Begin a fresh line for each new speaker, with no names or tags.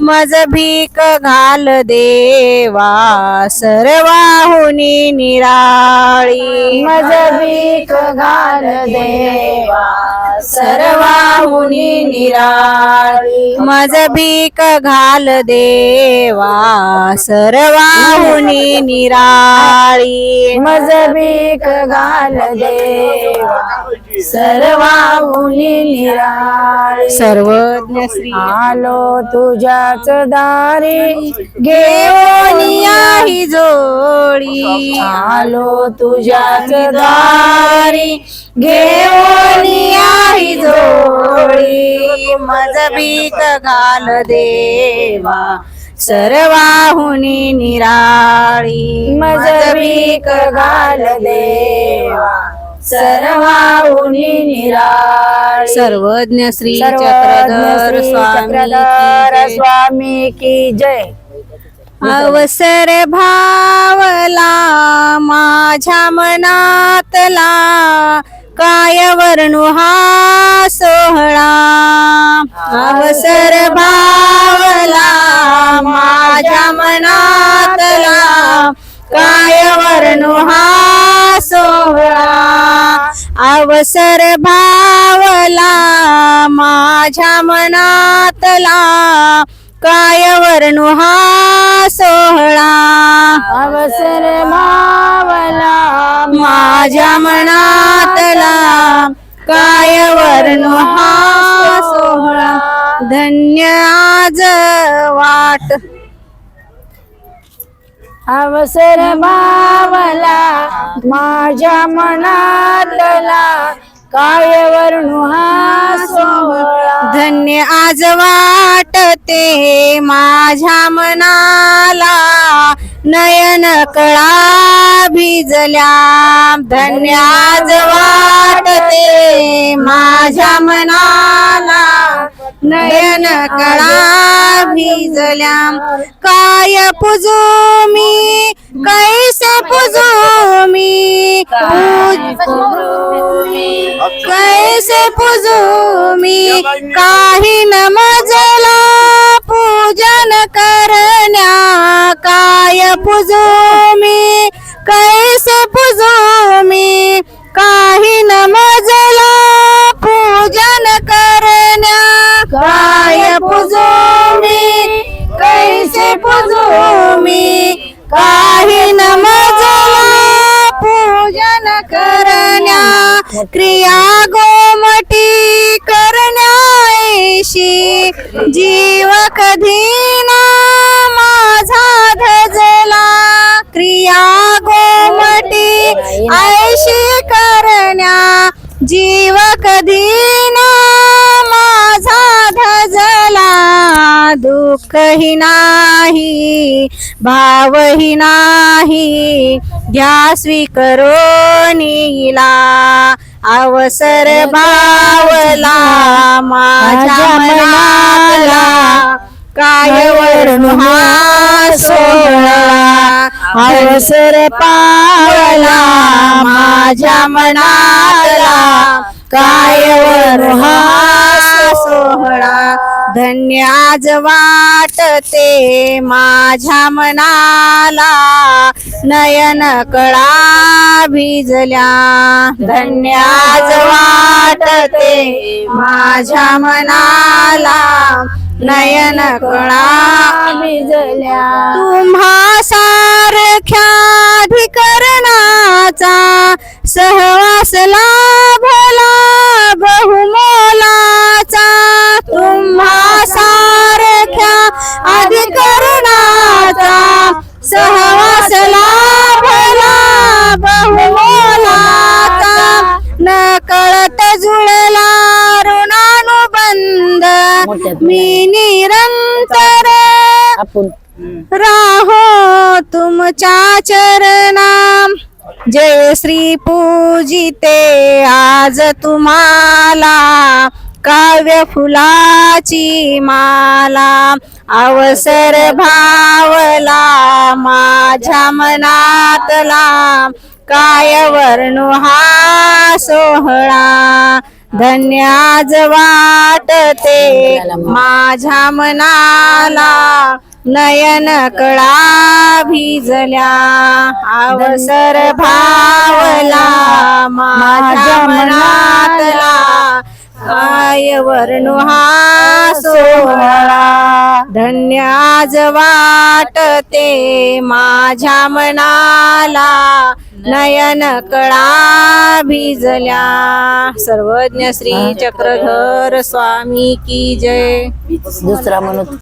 मज भीक घाल देवा सर्वाहुनी निराळी.
मज भीक घाल देवा
सर्वाहुनी निराळी. मज भीक घाल देवा सर्वाहुनी निराळी.
मज भीक घाल देवा सर्वाहुनी निराळी.
सर्वज्ञ श्री
आलो त्याच दारे
घेऊन ही जोडी.
आलो तुझ्याच दारी घेऊन
ही जोडी. मजबीत घाल देवा सर्वाहुनी निराळी.
मजबीक घाल देवा सर्वाहुनी निराळी।
सर्वज्ञ श्री चक्रधर स्वामी
स्वामी की जय।
अवसर भावला माझ्या मनातला काय वर्णू हा सोहळा। अवसर भावला माझ्या मनातला काय वर्णू हा सोहळा। अवसर भावला माझ्या मनातला. काय वर्णू हा सोहळा?
अवसर मावला
माझ्या मनातला. काय वर्णू हा सोहळा? धन्य आज वाट.
अवसर मावला माझ्या मांडला काय वर्णू हा सोहळा.
धन्य आज वाटते माझ्या मनाला. नयन कळा भिजल्या. धन्य आज वाटते माझ्या मनाला. नयन कळा भिजल्या काय पुजू मी? कैसे पुजू मी? कैसे पुजू मी? काही नमजला पूजन करण्या. काय पुजू मी? काय पुजू मी कैसे पुजू मी काही न पूजन करण्या क्रिया गोमटी करण्याशी जीव कधी ना माझा धजला क्रिया गोमटी ऐशी करण्या जीव कधी ना धजला दुःखही नाही भावही नाही. घ्या स्वीकरो नीला अवसर भावला माझ्या मनाला. काय हा सोहळा अवसर पावला माझ्या मनाला. काय वर्णू हा सोहळा धन्याज वाटते माझ्या मनाला. नयन कळा भिजल्या. धन्याज वाटते माझ्या मनाला. नयन कळा
भिजल्या.
तुम्हा सारख्या अधिकरणाचा मी निरंतर
आपण
राहो तुमच्या चरणा जय श्री पूजिते आज तुम्हाला काव्य फुलाची माला अवसर भावला माझ्या मनातला. काय वर्णू हा सोहळा? धन्य आज वाटते माझ्या मनाला नयन कळा भिजल्या. अवसर भावला माझ्या मनातला. काय वर्णू हा सोहळा. धन्य आज वाटते माझ्या मनाला नयन कळा भिजल्या. सर्वज्ञ श्री चक्रधर स्वामी की जय.
दुसरा म्हणून